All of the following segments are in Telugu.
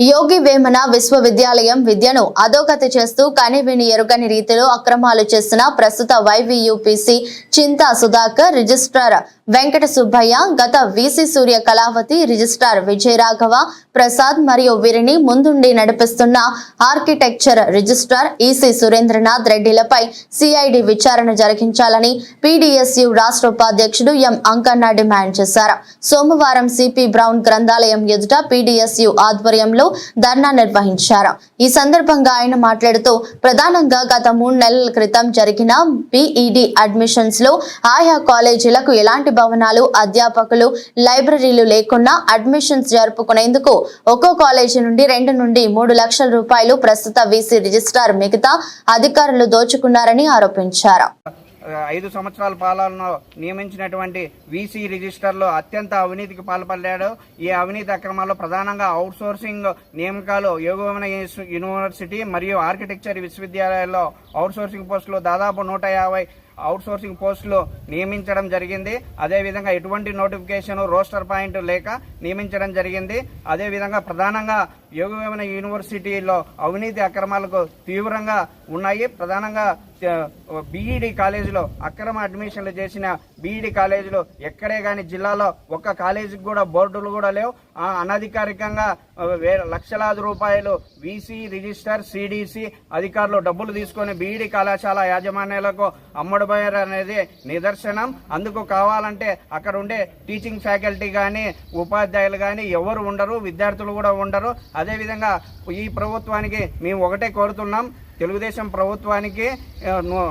యోగి వేమన విశ్వవిద్యాలయం విద్యను అధోగతి చేస్తూ కనివిని ఎరుగని రీతిలో అక్రమాలు చేసిన ప్రస్తుత YVU PC Chinta Sudhakar registrar Venkata Subbaiah గత వీసీ సూర్య కళావతి రిజిస్ట్రార్ విజయరాఘవ ప్రసాద్ మరియు వీరిని ముందుండి నడిపిస్తున్న ఆర్కిటెక్చర్ రిజిస్ట్రార్ ఈసీ సురేంద్రనాథ్ రెడ్డిలపై సిఐడి విచారణ జరిగించాలని పీడీఎస్యు రాష్ట్ర ఉపాధ్యక్షుడు ఎం అంకన్న డిమాండ్ చేశారు. సోమవారం సిపి బ్రౌన్ గ్రంథాలయం ఎదుట పీడీఎస్యు ఆధ్వర్యంలో ధర్నా నిర్వహించారు. ఈ సందర్భంగా ఆయన మాట్లాడుతూ ప్రధానంగా గత మూడు నెలల క్రితం జరిగిన బీఈడి అడ్మిషన్స్లో ఆయా కాలేజీలకు ఎలాంటి భవనాలు అధ్యాపకులు లైబ్రరీలు లేకుండా అడ్మిషన్స్ జరుపుకునేందుకు ఒక్కో కాలేజీ నుండి రెండు నుండి మూడు లక్షల రూపాయలు ప్రస్తుత వీసీ రిజిస్ట్రార్ మిగతా అధికారులు దోచుకున్నారని ఆరోపించారు. ఐదు సంవత్సరాల పాలనలో నియమించినటువంటి వీసీ రిజిస్టర్లో అత్యంత అవినీతికి పాల్పడ్డాడు. ఈ అవినీతి అక్రమాల్లో ప్రధానంగా అవుట్ సోర్సింగ్ నియామకాలు యోగవన యూనివర్సిటీ మరియు ఆర్కిటెక్చర్ విశ్వవిద్యాలయాల్లో అవుట్ సోర్సింగ్ పోస్టులు దాదాపు నూట యాభై అవుట్ సోర్సింగ్ పోస్టులు నియమించడం జరిగింది. అదేవిధంగా ఎటువంటి నోటిఫికేషన్ రోస్టర్ పాయింట్ లేక నియమించడం జరిగింది. అదేవిధంగా ప్రధానంగా యోగవేమన యూనివర్సిటీలో అవినీతి అక్రమాలకు తీవ్రంగా ఉన్నాయి. ప్రధానంగా బీఈడి కాలేజీలో అక్రమ అడ్మిషన్లు చేసిన బీఈడి కాలేజీలో ఎక్కడే కానీ జిల్లాలో ఒక్క కాలేజీకి కూడా బోర్డులు కూడా లేవు. ఆ అనధికారికంగా వేల లక్షలాది రూపాయలు వీసీ రిజిస్టర్ సిడిసి అధికారులు డబ్బులు తీసుకొని బీఈడి కళాశాల యాజమాన్యాలకు అమ్ముడుపోయారు అనేది నిదర్శనం. అందుకు కావాలంటే అక్కడ ఉండే టీచింగ్ ఫ్యాకల్టీ కానీ ఉపాధ్యాయులు కానీ ఎవరు ఉండరు విద్యార్థులు కూడా ఉండరు. అదేవిధంగా ఈ ప్రభుత్వానికి మేము ఒకటే కోరుతున్నాం. తెలుగుదేశం ప్రభుత్వానికి అవుట్సోర్సింగ్ నో-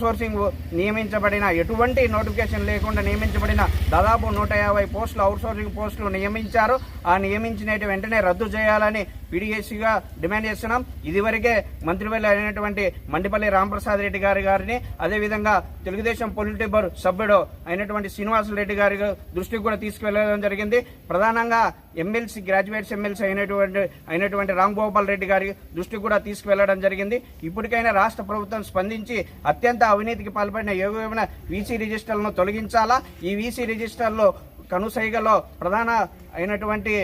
సోర్సింగ్ నియమించబడిన ఎటువంటి నోటిఫికేషన్ లేకుండా నియమించబడిన దాదాపు నూట యాభై పోస్టులు అవుట్ సోర్సింగ్ పోస్టులు నియమించారు. ఆ నియమించినటి వెంటనే రద్దు చేయాలని పీడిఎస్సీగా డిమాండ్ చేస్తున్నాం. ఇదివరకే మంత్రివర్యులు అయినటువంటి మండిపల్లి రామప్రసాద్ రెడ్డి గారి గారిని అదేవిధంగా తెలుగుదేశం పొలిటిబర్ సభ్యుడు అయినటువంటి శ్రీనివాసులు రెడ్డి గారి దృష్టికి కూడా తీసుకువెళ్ళడం జరిగింది. ప్రధానంగా ఎమ్మెల్సీ గ్రాడ్యుయేట్స్ ఎమ్మెల్సీ అయినటువంటి అయినటువంటి రామ్ గోపాల్ రెడ్డి గారి దృష్టికి కూడా తీసుకువెళ్ళడం జరిగింది. ఇప్పటికైనా రాష్ట్ర ప్రభుత్వం స్పందించి అత్యంత అవినీతికి పాల్పడిన ఏవైనా వీసీ రిజిస్టర్లను తొలగించాలా? ఈ వీసీ రిజిస్టర్లో కనుసైగలో ప్రధాన అయినటువంటి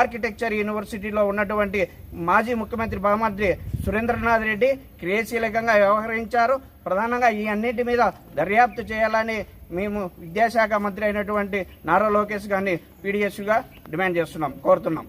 ఆర్కిటెక్చర్ యూనివర్సిటీలో ఉన్నటువంటి మాజీ ముఖ్యమంత్రి బహుమతి సురేంద్రనాథ్ రెడ్డి క్రియాశీలకంగా వ్యవహరించారు. ప్రధానంగా ఈ అన్నింటి మీద దర్యాప్తు చేయాలని మేము విద్యాశాఖ మంత్రి అయినటువంటి నారా లోకేష్ గారిని పీడిఎస్గా డిమాండ్ చేస్తున్నాం కోరుతున్నాం.